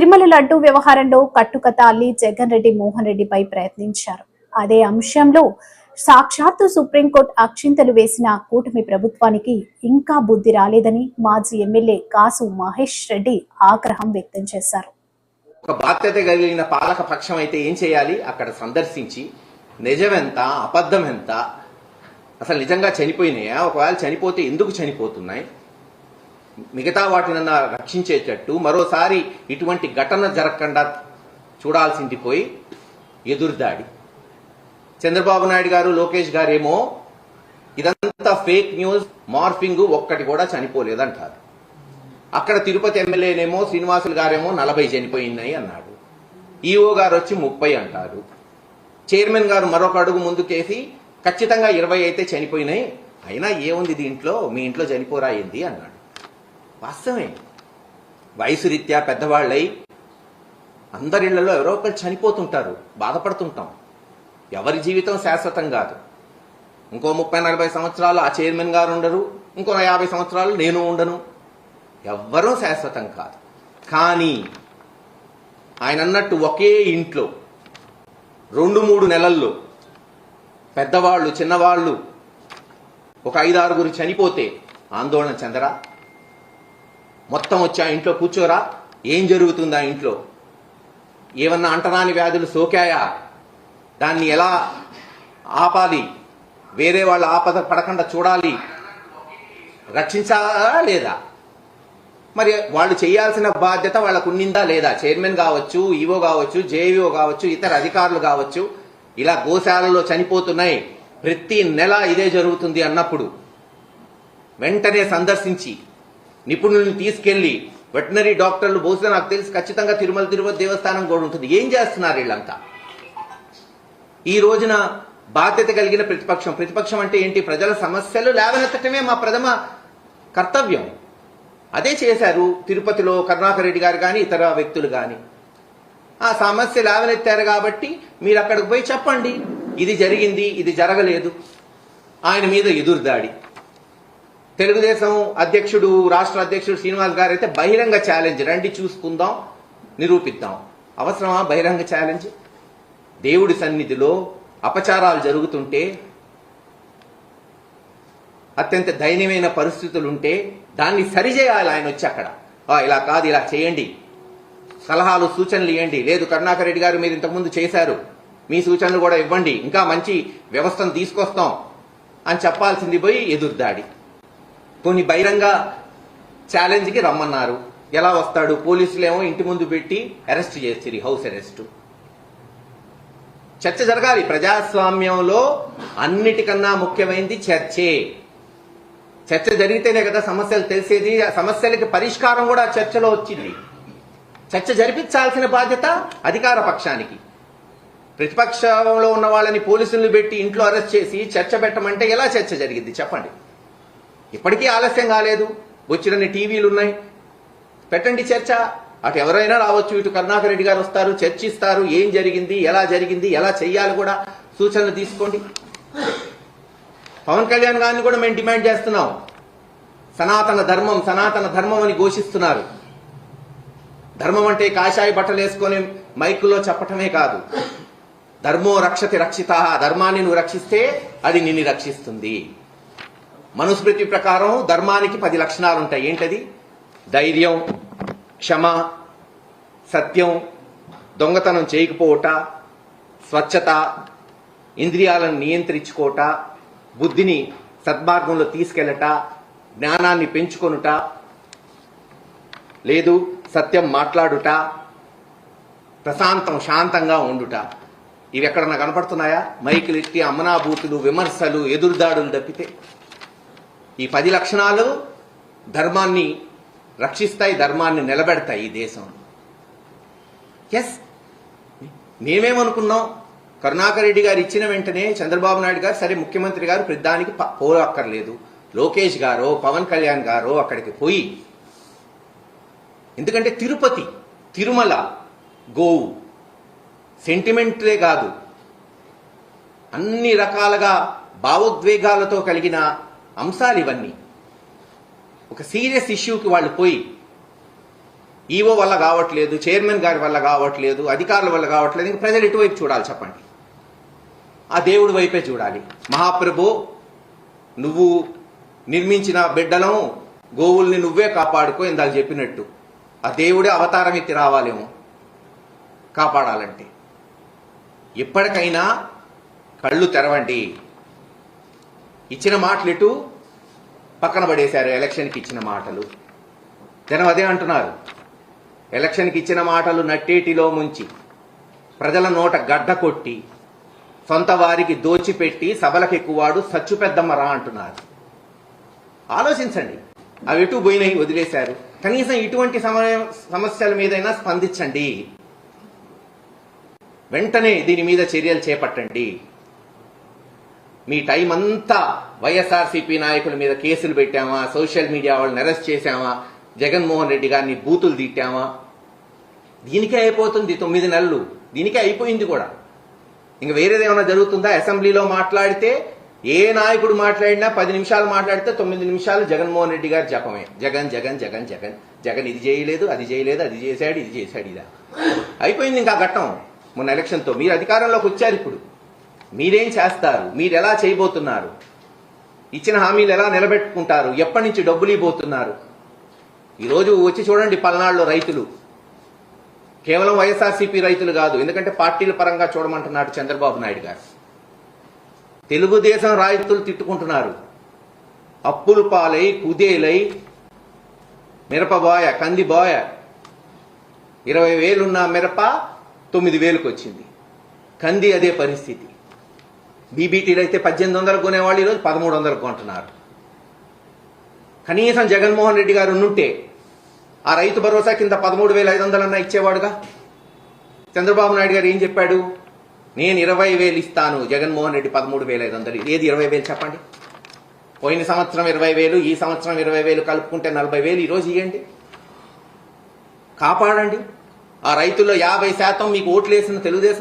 తిరుమల లడ్డు వ్యవహారంలో కట్టుకథ అల్లి జగన్ రెడ్డి మోహన్ రెడ్డిపై ప్రయత్నించారు. అదే అంశంలో సాక్షాత్తు సుప్రీంకోర్టు అక్షింతలు వేసిన కూటమి ప్రభుత్వానికి ఇంకా బుద్ధి రాలేదని మాజీ ఎమ్మెల్యే కాసు మహేష్ రెడ్డి ఆగ్రహం వ్యక్తం చేశారు. ఒక బాధ్యత కలిగిన పాలక పక్షం అయితే ఏం చేయాలి? అక్కడ సందర్శించి నిజమెంత అబద్ధం ఎంత అసలు నిజంగా చనిపోయినాయా? ఒకవేళ చనిపోతే ఎందుకు చనిపోతున్నాయి? మిగతా వాటినన్నా రక్షించేటట్టు మరోసారి ఇటువంటి ఘటన జరగకుండా చూడాల్సింది పోయి ఎదురుదాడి చంద్రబాబు నాయుడు గారు లోకేష్ గారేమో ఇదంతా ఫేక్ న్యూస్ మార్ఫింగ్ ఒక్కటి కూడా చనిపోలేదంటారు. అక్కడ తిరుపతి ఎమ్మెల్యేనేమో శ్రీనివాసులు గారేమో నలభై చనిపోయినాయి అన్నాడు. ఈఓ గారు వచ్చి ముప్పై అంటారు. చైర్మన్ గారు మరొక అడుగు ముందుకేసి ఖచ్చితంగా ఇరవై అయితే చనిపోయినాయి. అయినా ఏముంది దీంట్లో? మీ ఇంట్లో చనిపోరాయింది అన్నాడు. వాస్తవమే. వయసు రీత్యా పెద్దవాళ్ళై అందరిళ్ళలో ఎవరో ఒకరు చనిపోతుంటారు బాధపడుతుంటాం. ఎవరి జీవితం శాశ్వతం కాదు. ఇంకో ముప్పై నలభై సంవత్సరాలు ఆ చైర్మన్ గారు ఉండరు ఇంకో యాభై సంవత్సరాలు నేను ఉండను. ఎవ్వరూ శాశ్వతం కాదు. కానీ ఆయన అన్నట్టు ఒకే ఇంట్లో రెండు మూడు నెలల్లో పెద్దవాళ్ళు చిన్నవాళ్ళు ఒక ఐదారుగురు చనిపోతే ఆందోళన చెందరా? మొత్తం వచ్చి ఆ ఇంట్లో కూర్చోరా? ఏం జరుగుతుంది ఆ ఇంట్లో? ఏమన్నా అంటరాని వ్యాధులు సోకాయా? దాన్ని ఎలా ఆపాలి? వేరే వాళ్ళ ఆపద పడకుండా చూడాలి. రక్షించాలా లేదా? మరి వాళ్ళు చేయాల్సిన బాధ్యత వాళ్ళకు ఉన్నిందా లేదా? చైర్మన్ కావచ్చు ఈవో కావచ్చు జేఈఓ కావచ్చు ఇతర అధికారులు కావచ్చు ఇలా గోశాలలో చనిపోతున్నాయి. ప్రతి నెల ఇదే జరుగుతుంది అన్నప్పుడు వెంటనే సందర్శించి నిపుణుల్ని తీసుకెళ్ళి వెటనరీ డాక్టర్లు బహుశా నాకు తెలిసి ఖచ్చితంగా తిరుమల తిరుపతి దేవస్థానం కూడా ఉంటుంది. ఏం చేస్తున్నారు వీళ్ళంతా? ఈ రోజున బాధ్యత కలిగిన ప్రతిపక్షం. ప్రతిపక్షం అంటే ఏంటి? ప్రజల సమస్యలు లేవనెత్తటమే మా ప్రథమ కర్తవ్యం. అదే చేశారు తిరుపతిలో కరుణాకర్ రెడ్డి గారు కానీ ఇతర వ్యక్తులు కానీ ఆ సమస్య లేవనెత్తారు కాబట్టి మీరు అక్కడికి పోయి చెప్పండి. ఇది జరిగింది ఇది జరగలేదు. ఆయన మీద ఎదురుదాడి. తెలుగుదేశం అధ్యక్షుడు రాష్ట్ర అధ్యక్షుడు శ్రీనివాస్ గారు అయితే బహిరంగ ఛాలెంజ్ రండి చూసుకుందాం నిరూపిద్దాం. అవసరమా బహిరంగ ఛాలెంజ్? దేవుడి సన్నిధిలో అపచారాలు జరుగుతుంటే అత్యంత దయనీయమైన పరిస్థితులుంటే దాన్ని సరిచేయాలి ఆయన వచ్చి అక్కడ. ఇలా కాదు ఇలా చేయండి. సలహాలు సూచనలు ఇవ్వండి లేదు కరుణాకర్ రెడ్డి గారు మీరు ఇంతకుముందు చేశారు. మీ సూచనలు కూడా ఇవ్వండి. ఇంకా మంచి వ్యవస్థను తీసుకొస్తాం అని చెప్పాల్సింది పోయి ఎదురుదాడి. కొన్ని బహిరంగ ఛాలెంజ్కి రమ్మన్నారు. ఎలా వస్తాడు? పోలీసులేమో ఇంటి ముందు పెట్టి అరెస్ట్ చేసిరి హౌస్ అరెస్ట్. చర్చ జరగాలి. ప్రజాస్వామ్యంలో అన్నిటికన్నా ముఖ్యమైనది చర్చే. చర్చ జరిగితేనే కదా సమస్యలు తెలిసేది ఆ సమస్యలకి పరిష్కారం కూడా చర్చలో వచ్చింది. చర్చ జరిపించాల్సిన బాధ్యత అధికార పక్షానికి. ప్రతిపక్షంలో ఉన్న వాళ్ళని పోలీసులు పెట్టి ఇంట్లో అరెస్ట్ చేసి చర్చ పెట్టమంటే ఎలా చర్చ జరిగింది? చెప్పండి. ఇప్పటికీ ఆలస్యం కాలేదు. వచ్చినన్ని టీవీలు ఉన్నాయి. పెట్టండి చర్చ. అటు ఎవరైనా రావచ్చు ఇటు కరుణాకర్ రెడ్డి గారు వస్తారు చర్చిస్తారు ఏం జరిగింది ఎలా జరిగింది ఎలా చెయ్యాలి కూడా సూచనలు తీసుకోండి. పవన్ కళ్యాణ్ గారిని కూడా మేము డిమాండ్ చేస్తున్నాం. సనాతన ధర్మం సనాతన ధర్మం అని ఘోషిస్తున్నారు. ధర్మం అంటే కాషాయ బట్టలు వేసుకొని మైకులో చెప్పటమే కాదు. ధర్మో రక్షతి రక్షిత ధర్మాన్ని నువ్వు రక్షిస్తే అది నిన్ను రక్షిస్తుంది. మనుస్మృతి ప్రకారం ధర్మానికి పది లక్షణాలు ఉంటాయి ఏంటది? ధైర్యం క్షమ సత్యం దొంగతనం చేయకపోవట స్వచ్ఛత ఇంద్రియాలను నియంత్రించుకోట బుద్ధిని సద్మార్గంలో తీసుకెళ్ళట జ్ఞానాన్ని పెంచుకొనుట లేదు సత్యం మాట్లాడుట ప్రశాంతం శాంతంగా ఉండుట. ఇవి ఎక్కడన్నా కనపడుతున్నాయా? మైకులు అమనాభూతులు విమర్శలు ఎదురుదాడులు తప్పితే. ఈ పది లక్షణాలు ధర్మాన్ని రక్షిస్తాయి ధర్మాన్ని నిలబెడతాయి ఈ దేశం. ఎస్ మేమేమనుకున్నాం? కరుణాకర్ రెడ్డి గారు ఇచ్చిన వెంటనే చంద్రబాబు నాయుడు గారు సరే ముఖ్యమంత్రి గారు ప్రతిదానికి పోలక్కర్లేదు పోరక్కర్లేదు. లోకేష్ గారో పవన్ కళ్యాణ్ గారో అక్కడికి పోయి ఎందుకంటే తిరుపతి తిరుమల గోవు సెంటిమెంట్లే కాదు. అన్ని రకాలుగా భావోద్వేగాలతో కలిగిన అంశాలు ఇవన్నీ ఒక సీరియస్ ఇష్యూకి వాళ్ళు పోయి ఈవో వల్ల కావట్లేదు చైర్మన్ గారి వల్ల కావట్లేదు అధికారుల వల్ల కావట్లేదు ఇంక ప్రజలు ఇటువైపు చూడాలి చెప్పండి. ఆ దేవుడి వైపే చూడాలి. మహాప్రభు నువ్వు నిర్మించిన బిడ్డలను గోవుల్ని నువ్వే కాపాడుకో ఇందాక చెప్పినట్టు. ఆ దేవుడే అవతారం ఎత్తి రావాలేమో కాపాడాలంటే. ఎప్పటికైనా కళ్ళు తెరవండి. ఇచ్చిన మాటలు ఇటు పక్కన పడేశారు ఎలక్షన్కి ఇచ్చిన మాటలు. జనం అదే అంటున్నారు. ఎలక్షన్కి ఇచ్చిన మాటలు నట్టేటిలో ముంచి ప్రజల నోట గడ్డ కొట్టి సొంత వారికి దోచిపెట్టి సభలకు ఎక్కువాడు సచ్చు పెద్దమ్మరా అంటున్నారు. ఆలోచించండి. అవి ఎటు పోయినాయి వదిలేశారు. కనీసం ఇటువంటి సమయం సమస్యల మీదైనా స్పందించండి. వెంటనే దీని మీద చర్యలు చేపట్టండి. మీ టైం అంతా వైఎస్ఆర్సీపీ నాయకుల మీద కేసులు పెట్టామా? సోషల్ మీడియా వాళ్ళని అరెస్ట్ చేశామా? జగన్మోహన్ రెడ్డి గారిని బూతులు తిట్టామా? దీనికే అయిపోతుంది తొమ్మిది నెలలు. దీనికే అయిపోయింది కూడా. ఇంక వేరేదేమైనా జరుగుతుందా? అసెంబ్లీలో మాట్లాడితే ఏ నాయకుడు మాట్లాడినా పది నిమిషాలు మాట్లాడితే తొమ్మిది నిమిషాలు జగన్మోహన్ రెడ్డి గారు జపమే. జగన్ జగన్ జగన్ జగన్. జగన్ ఇది చేయలేదు అది చేయలేదు అది చేశాడు ఇది చేశాడు ఇదా అయిపోయింది ఇంకా ఘట్టం. మొన్న ఎలక్షన్తో. మీరు అధికారంలోకి వచ్చారు ఇప్పుడు. మీరేం చేస్తారు? మీరు ఎలా చేయబోతున్నారు? ఇచ్చిన హామీలు ఎలా నిలబెట్టుకుంటారు? ఎప్పటి నుంచి డబ్బులు ఇవ్వబోతున్నారు? ఈరోజు వచ్చి చూడండి పల్నాడులో రైతులు. కేవలం వైఎస్ఆర్సీపీ రైతులు కాదు ఎందుకంటే పార్టీల పరంగా చూడమంటున్నాడు చంద్రబాబు నాయుడు గారు. తెలుగుదేశం రైతులు తిట్టుకుంటున్నారు. అప్పులు పాలై కుదేలై మిరపబోయ కందిబోయ. ఇరవై వేలున్న మిరప తొమ్మిది వేలకు వచ్చింది కంది అదే పరిస్థితి. బీబీటీలు అయితే పద్దెనిమిది వందలకు కొనేవాళ్ళు ఈరోజు పదమూడు వందలకు కొంటున్నారు. కనీసం జగన్మోహన్ రెడ్డి గారు ఉంటే ఆ రైతు భరోసా కింద పదమూడు వేల ఐదు వందలన్నా ఇచ్చేవాడుగా? చంద్రబాబు నాయుడు గారు ఏం చెప్పాడు? నేను ఇరవై వేలు ఇస్తాను జగన్మోహన్ రెడ్డి పదమూడు వేల ఐదు వందలు. ఏది ఇరవై వేలు చెప్పండి? పోయిన సంవత్సరం ఇరవై వేలు ఈ సంవత్సరం ఇరవై వేలు కలుపుకుంటే నలభై వేలు ఈరోజు ఇవ్వండి కాపాడండి. ఆ రైతుల్లో యాభై శాతం మీకు ఓట్లేసిన తెలుగుదేశం